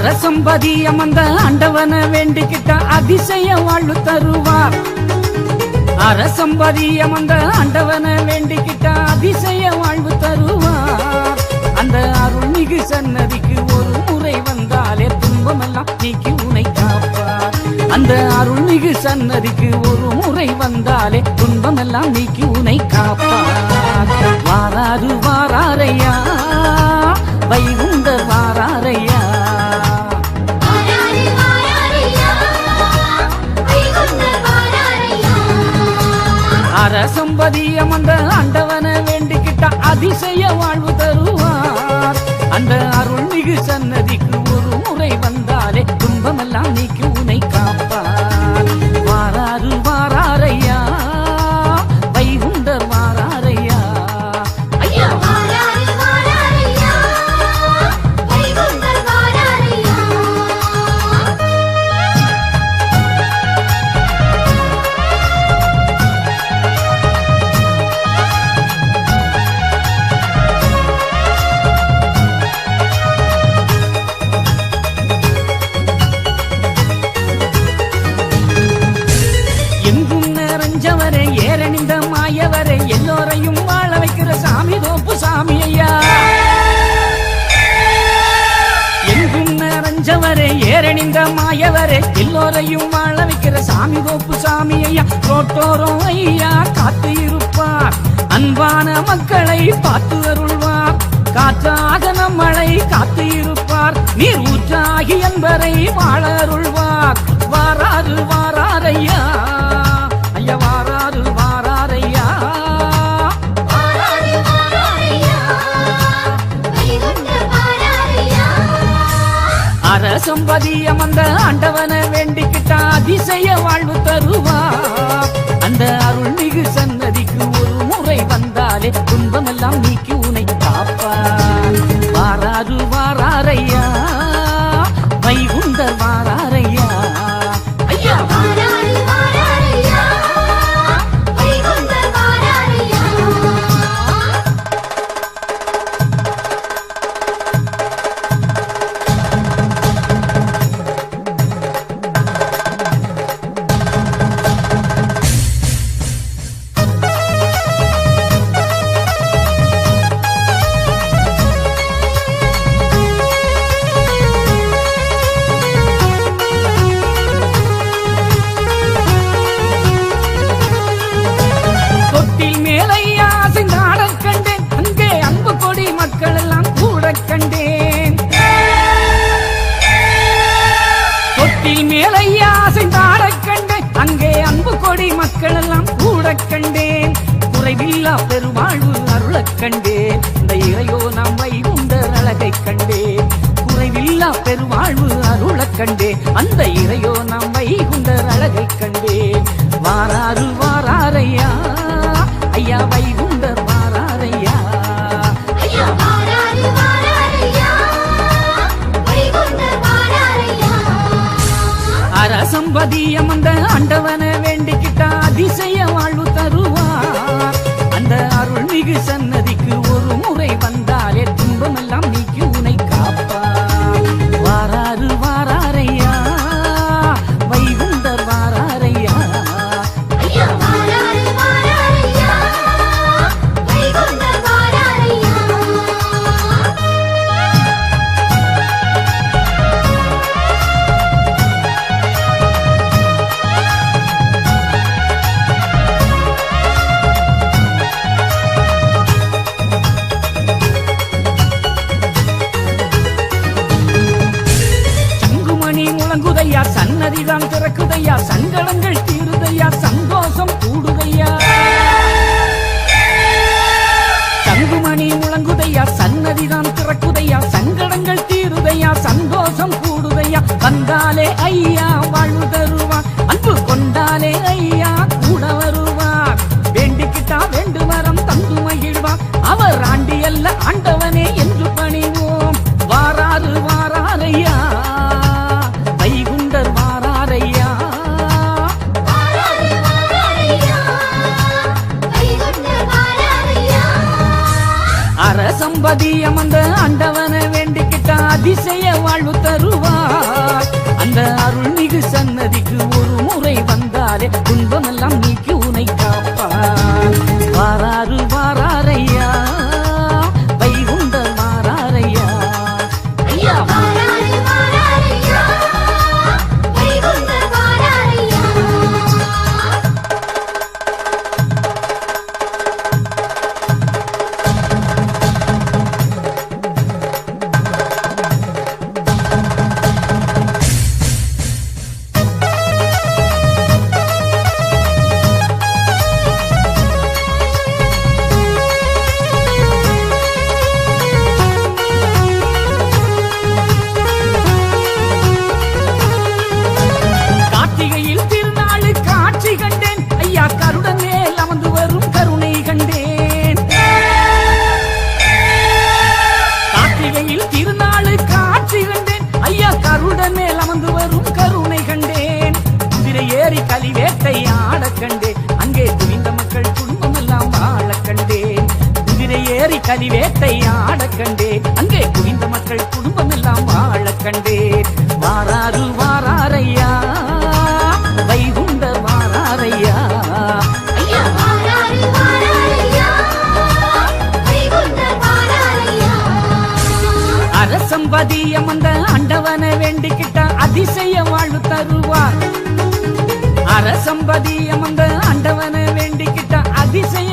அரசம்பதி அமர்ந்த ஆண்டவன வேண்டிக்கிட்ட அதிசய வாழ்வு தருவார். அரசம்பதி அமர்ந்த ஆண்டவன வேண்டிக்கிட்ட அதிசய வாழ்வு தருவார். அந்த அருள்மிகு சன்னதிக்கு ஒரு முறை வந்தாலே துன்பமெல்லாம் நீக்கி உனை காப்பார். அந்த அருள்மிகு சன்னதிக்கு ஒரு முறை வந்தாலே துன்பமெல்லாம் நீக்கி உனை காப்பார். வாராரு வாராரையா வைகுண்டர் வாராரையா அரசம்பதி அமர்ந்த வேண்டிக்கிட்ட அதிசய வாழ்வு. எல்லோரையும் வாழ வைக்கிற சாமி தோப்பு சாமி ஐயா ரோட்டோரம் ஐயா காத்து இருப்பார். அன்பான மக்களை பார்த்து அருள்வார். காற்றாக நம்மளை காத்து இருப்பார். நீர் ஊற்றாகி என்பரை வாழ அருள் அரசம்பதி அமர்ந்த ஆண்டவனை வேண்டிக்கிட்டா அதிசய வாழ்வு தருவா. அந்த அருள்மிகு சன்னதிக்கு ஒரு முறை வந்தாலே துன்பமெல்லாம் நீக்கி எல்லாம் கூட கண்டேன். குறைவில்லா பெருவாழ்வு அருளக் கண்டேன். இந்த இறையோ நாம் வைகுண்ட அழகை கண்டேன். குறைவில்லா பெருவாழ்வு அருளக் கண்டேன். அந்த இறையோ நாம் வைகுண்ட அழகை கண்டேன். வாராறு வாராரையா ஐயா வைகுண்டர் வாராரையா ஐயா வாராரி வாராரியா வைகுண்டர் வாராரியா அரசம்பதி அமர்ந்த ஆண்டவன முழங்குதையா சன்னதிதான் திறக்குதையா? சங்கடங்கள் தீருதையா? சந்தோஷம் கூடுதையா? தங்குமணி முழங்குதையா? சன்னதிதான் திறக்குதையா? சங்கடங்கள் தீருதையா? சந்தோஷம் கூடுதையா? வந்தாலே ஐயா வாழ்வு தருவார். அன்பு கொண்டாலே ஐயா கூட வருவார். வேண்டிக்கிட்டா வேண்டு வரம் தந்து மகிழ்வார். அவர் ஆண்டி அல்ல ஆண்டவனே என் வைகுண்டர் வாராரியா அரசம்பதி அமர்ந்த ஆண்டவன வேண்டிக்கிட்ட அதிசய வாழ்வு தருவார். அந்த அருள்மிகு சன்னதிக்கு ஒரு முறை வந்தாலே துன்பமெல்லாம் நீக்கி கலிவேட்டை ஆட கண்டேன் அங்கே குவிந்த மக்கள் குடும்பம் எல்லாம் வாழ கண்டேன் வாராரு வாராரையா வைகுண்ட வாராரையா. அரசம்பதியம் அந்த ஆண்டவனை வேண்டிக்கிட்ட அதிசய வாழ்வு தருவார். அரசம்பதியம் அந்த ஆண்டவனை வேண்டிக்கிட்ட அதிசய